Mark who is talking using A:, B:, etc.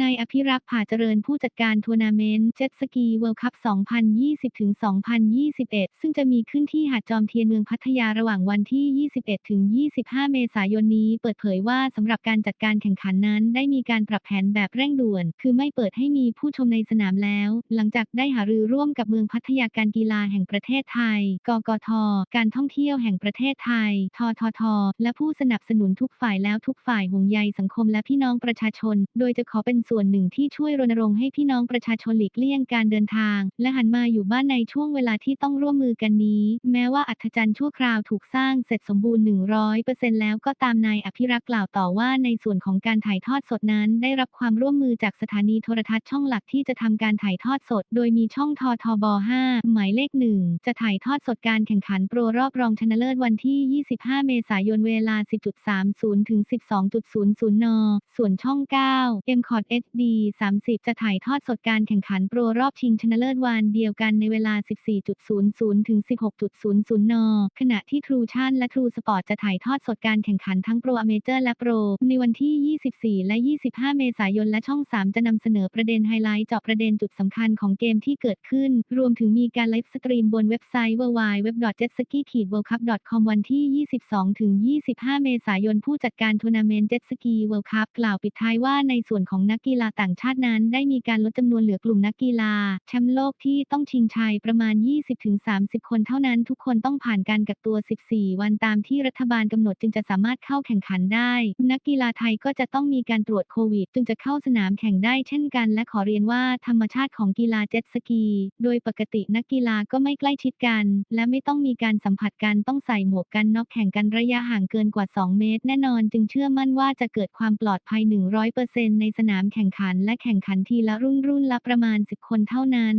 A: นายอภิรักษ์ผาเจริญผู้จัดการทัวร์นาเมนต์เจ็ตสกีเวิลด์คัพ 2020-2021 ซึ่งจะมีขึ้นที่หาดจอมเทียนเมืองพัทยาระหว่างวันที่ 21-25 เมษายนนี้ เปิดเผยว่าสำหรับการจัดการแข่งขันนั้นได้มีการปรับแผนแบบเร่งด่วน คือไม่เปิดให้มีผู้ชมในสนามแล้ว หลังจากได้หารือร่วมกับเมืองพัทยาการกีฬาแห่งประเทศไทย กกท การท่องเที่ยวแห่งประเทศไทย ททท และผู้สนับสนุนทุกฝ่ายแล้วทุกฝ่ายห่วงใยสังคมและพี่น้องประชาชน โดยจะขอเป็นส่วนหนึ่งที่ช่วยรณรงค์ให้พี่น้องประชาชนหลีกเลี่ยงการเดินทาง และหันมาอยู่บ้านในช่วงเวลาที่ต้องร่วมมือกันนี้ แม้ว่าอัธจันทร์ชั่วคราวถูกสร้างเสร็จสมบูรณ์ 100%แล้วก็ตามนายอภิรักษ์กล่าวต่อว่าในส่วนของการถ่ายทอดสดนั้น ได้รับความร่วมมือจากสถานีโทรทัศน์ช่องหลักที่จะทำการถ่ายทอดสด โดยมีช่องททบ 5 หมายเลขหนึ่งจะถ่ายทอดสดการแข่งขันโปรรอบรองชนะเลิศวันที่ 25 เมษายนเวลา 10.30 ถึง 12.00 น ส่วนช่อง 9 m c o t HD 30 จะถ่ายทอดสดการแข่งขันโปรรอบชิงชนะเลิศวันเดียวกันในเวลา 14.00 ถึง 16.00 น ขณะที่ True ชั่นและ True Sport จะถ่ายทอดสดการแข่งขันทั้งโปรอเมเจอร์และโปร ในวันที่ 24 และ 25 เมษายน และช่อง 3 จะนำเสนอประเด็นไฮไลท์เจาะประเด็นจุดสำคัญของเกมที่เกิดขึ้น รวมถึงมีการไลฟ์สตรีมบนเว็บไซต์ www.jetski-worldcup.com วันที่ 22 ถึง 25 เมษายน ผู้จัดการทัวร์นาเมนต์ Jet Ski World Cup กล่าวปิดท้ายว่าในส่วนของนักกีฬาต่างชาตินั้น ได้มีการลดจำนวนเหลือกลุ่มนักกีฬา แชมป์โลกที่ต้องชิงชัยประมาณ 20-30 คนเท่านั้น ทุกคนต้องผ่านการกักตัว 14 วันตามที่รัฐบาลกำหนดจึงจะสามารถเข้าแข่งขันได้ นักกีฬาไทยก็จะต้องมีการตรวจโควิด จึงจะเข้าสนามแข่งได้เช่นกัน และขอเรียนว่าธรรมชาติของกีฬาเจ็ตสกี โดยปกตินักกีฬาก็ไม่ใกล้ชิดกัน และไม่ต้องมีการสัมผัสกันต้องใส่หมวกกันน็อกแข่งกันระยะห่างเกินกว่า 2 เมตร แน่นอน จึงเชื่อมั่นว่าจะเกิดความปลอดภัย 100%ในสนามแข่งขันและแข่งขันทีละรุ่นรุ่นละประมาณ 10 คนเท่านั้น